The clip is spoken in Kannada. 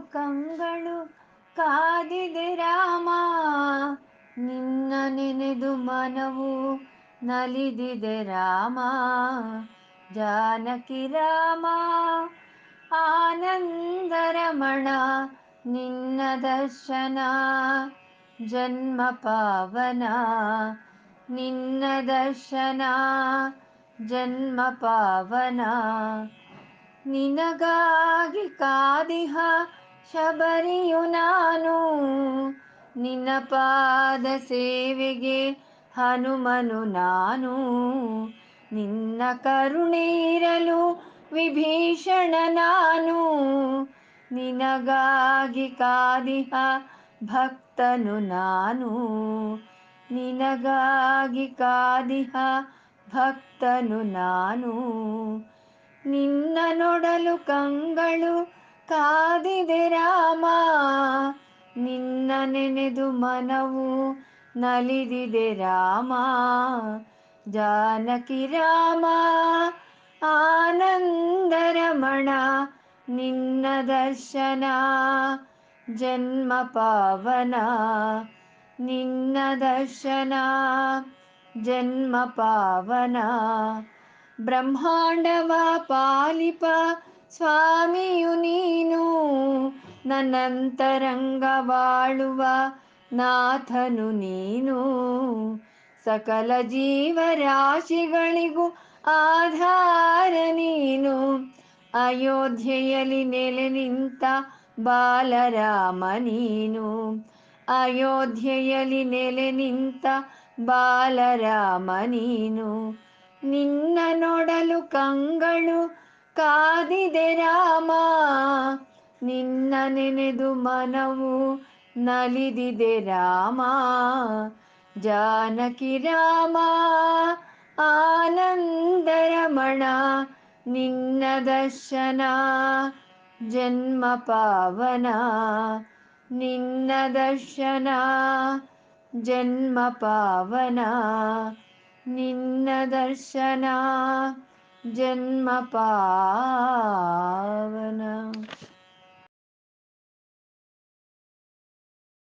ಕಂಗಳು ಕಾದಿದೆ ರಾಮ. ನಿನ್ನ ನೆನೆದು ಮನವು ನಲಿದಿದೆ ರಾಮ. ಜಾನಕಿ ರಾಮ ಆನಂದರಮಣ ನಿನ್ನ ದರ್ಶನ, ಜನ್ಮ ಪಾವನ. ನಿನ್ನ ದರ್ಶನ, ಜನ್ಮ ಪಾವನ. ನಿನಗಾಗಿ ಕಾದಿಹ ಶಬರಿಯು ನಾನು. ನಿನ್ನ ಪಾದ ಸೇವೆಗೆ ಹನುಮನು ನಾನು. ನಿನ್ನ ಕರುಣೀರಲು ವಿಭೀಷಣ ನಾನು. ನಿನಗಾಗಿ ಕಾದಿಹ ಭಕ್ತನು ನಾನು. ನಿನಗಾಗಿ ಕಾದಿಹ ಭಕ್ತನು ನಾನು. ನಿನ್ನ ನೋಡಲು ಕಂಗಳು ಕಾದಿದೆ ರಾಮ. ನಿನ್ನ ನೆನೆದು ಮನವು ನಲಿದಿದೆ ರಾಮ. ಜಾನಕಿ ರಾಮ ಆನಂದರಮಣ ನಿನ್ನ ದರ್ಶನ, ಜನ್ಮ ಪಾವನ, ನಿನ್ನ ದರ್ಶನ, ಜನ್ಮ ಪಾವನ. ಬ್ರಹ್ಮಾಂಡವ ಪಾಲಿಪ ಸ್ವಾಮಿಯು ನೀನು ನನ್ನಂತರಂಗ ಬಾಳುವ ನಾಥನು ನೀನು. ಸಕಲ ಜೀವರಾಶಿಗಳಿಗೂ ಆಧಾರ ನೀನು. ಅಯೋಧ್ಯೆಯಲ್ಲಿ ನೆಲೆ ನಿಂತ ಬಾಲರಾಮ ನೀನು. ಅಯೋಧ್ಯೆಯಲ್ಲಿ ನೆಲೆ ನಿಂತ ಬಾಲರಾಮ ನೀನು. ನಿನ್ನ ನೋಡಲು ಕಂಗಳು ಕಾದಿದೆ ರಾಮ. ನಿನ್ನ ನೆನೆದು ಮನವು ನಲಿದಿದೆ ರಾಮ. ಜಾನಕಿ ರಾಮ ಆನಂದರಮಣ ನಿನ್ನ ದರ್ಶನ, ಜನ್ಮ ಪಾವನ. ನಿನ್ನ ದರ್ಶನ, ಜನ್ಮ ಪಾವನ. ನಿನ್ನ ದರ್ಶನ ಜನ್ಮ ಪಾವನ